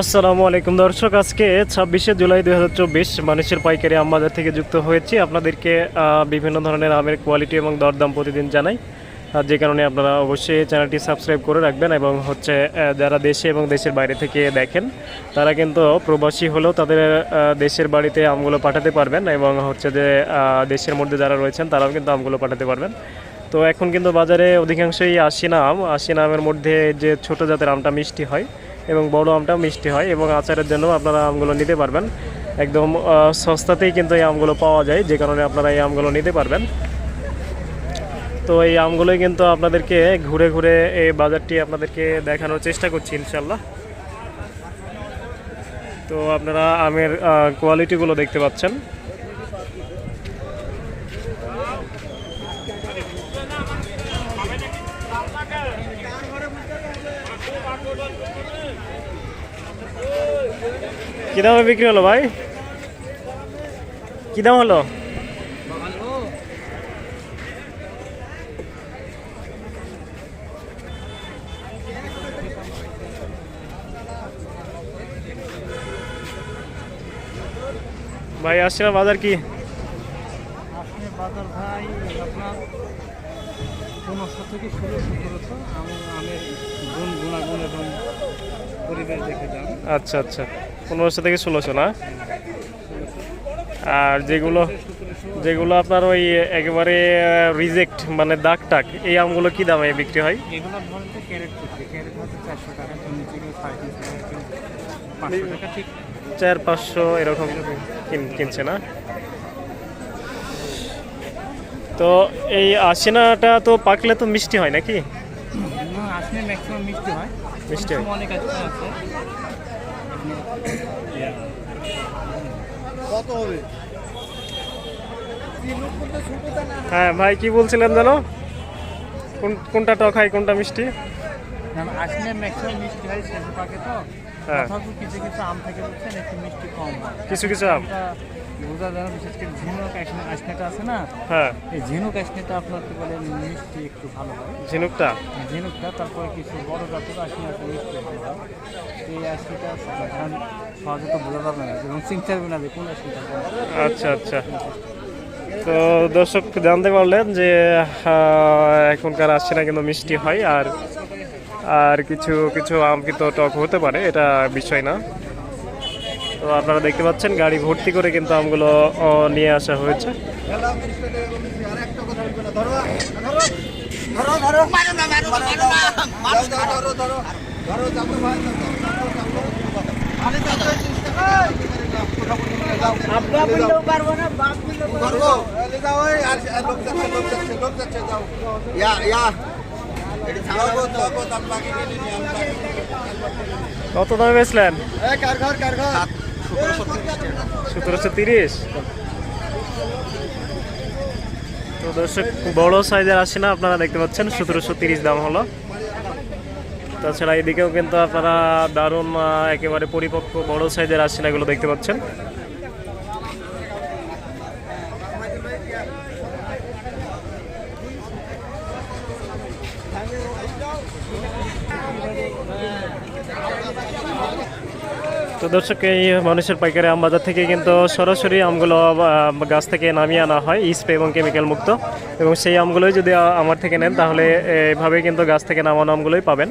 আসসালামু আলাইকুম। দর্শক, আজকে ছাব্বিশে জুলাই দুই হাজার চব্বিশ মানুষের পাইকারি আম বাজার থেকে যুক্ত হয়েছি। আপনাদেরকে বিভিন্ন ধরনের আমের কোয়ালিটি এবং দরদাম প্রতিদিন জানাই। যে কারণে আপনারা অবশ্যই চ্যানেলটি সাবস্ক্রাইব করে রাখবেন এবং হচ্ছে যারা দেশে এবং দেশের বাইরে থেকে দেখেন, তারা কিন্তু প্রবাসী হলেও তাদের দেশের বাড়িতে আমগুলো পাঠাতে পারবেন এবং হচ্ছে যে দেশের মধ্যে যারা রয়েছেন তারাও কিন্তু আমগুলো পাঠাতে পারবেন। তো এখন কিন্তু বাজারে অধিকাংশই আশিনা আম। আশিনা আমের মধ্যে যে ছোট জাতের আমটা মিষ্টি হয় এবং বড় আমটাও মিষ্টি হয় এবং আচারের জন্য আপনারা আমগুলো নিতে পারবেন। একদম সস্তাতেই কিন্তু এই আমগুলো পাওয়া যায়, যে কারণে আপনারা এই আমগুলো নিতে পারবেন। তো এই আমগুলোই কিন্তু আপনাদেরকে ঘুরে ঘুরে এই বাজারটি আপনাদেরকে দেখানোর চেষ্টা করছি ইনশাল্লাহ তো আপনারা আমের কোয়ালিটিগুলো দেখতে পাচ্ছেন। কি দামে বিক্রি হলো ভাই? কি দাম হলো? ভাই আসছে বাজার কি? আপনি বাজার ভাই আপনার পনেরোশো থেকে ষোলো সতেরোশো আমি আমি গুণ গুণাগুণ এবং পরিবেশ দেখে যান। আচ্ছা আচ্ছা। পনেরোশো থেকে ষোলোশো না? আর যেগুলো যেগুলো আপনার ওই একেবারে রিজেক্ট মানে দাগ টাক এই আমগুলো কি দামে বিক্রি হয়? চার পাঁচশো এরকম কিন- কিনছে না? তো এই আশিনাটা তো পাকলে তো মিষ্টি হয় নাকি? মিষ্টি হয়। মিষ্টি হয়। হ্যাঁ ভাই কি বলছিলেন জানো? কোন কোনটা টক হয় কোনটা মিষ্টি? আসলে ম্যাক্সিমাম মিষ্টি হয় শেষ পাকে তো। হ্যাঁ। কিছু কিছু আম থাকে বুঝছেন একটু মিষ্টি কম কিছু কিছু আম? বিশেষ করে ঝিনুক আছে না? হ্যাঁ। এই ঝিনুক আপনার কি বলে মিষ্টি একটু ভালো হয়? ঝিনুকটা? ঝিনুকটা তারপরে কিছু বড় জাতের আসনে আছে মিষ্টি ভালো হয়। এই আসনিটা সহজে তো বোঝা যাবে না এবং চিনতে পারবে না যে কোন আসনিটা আচ্ছা আচ্ছা। তো দর্শক জানতে পারলেন যে এখনকার আসছে না কিন্তু মিষ্টি হয় আর আর কিছু কিছু আম কিন্তু টক হতে পারে এটা বিষয় না। তো আপনারা দেখতে পাচ্ছেন গাড়ি ভর্তি করে কিন্তু আমগুলো নিয়ে আসা হয়েছে। কত দামে বেচলেন? সতেরোশো তিরিশ? তো দর্শক, বড় সাইজের আসে না, আপনারা দেখতে পাচ্ছেন, সতেরোশো তিরিশ দাম হলো। তাছাড়া এদিকেও কিন্তু আপনারা দারুণ একেবারে পরিপক্ক বড় সাইজের আসিনাগুলো দেখতে পাচ্ছেন। তো দর্শক, এই মানুষের পাইকারি আম বাজার থেকে কিন্তু সরাসরি আমগুলো গাছ থেকে নামিয়ে আনা হয় স্প্রে এবং কেমিক্যাল মুক্ত। এবং সেই আমগুলোই যদি আমার থেকে নেন, তাহলে এভাবে কিন্তু গাছ থেকে নামানো আমগুলোই পাবেন।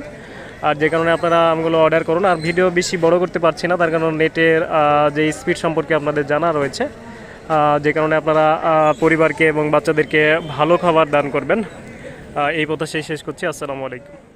আর যে কারণে আপনারা আমগুলো অর্ডার করুন। আর ভিডিও বেশি বড় করতে পারছি না, তার কারণ নেটের যে স্পিড সম্পর্কে আপনাদের জানা রয়েছে যে কারণে আপনারা পরিবারকে এবং বাচ্চাদেরকে ভালো খাবার দান করবেন। এই প্রত্যাশাই শেষ করছি। আসসালামু আলাইকুম।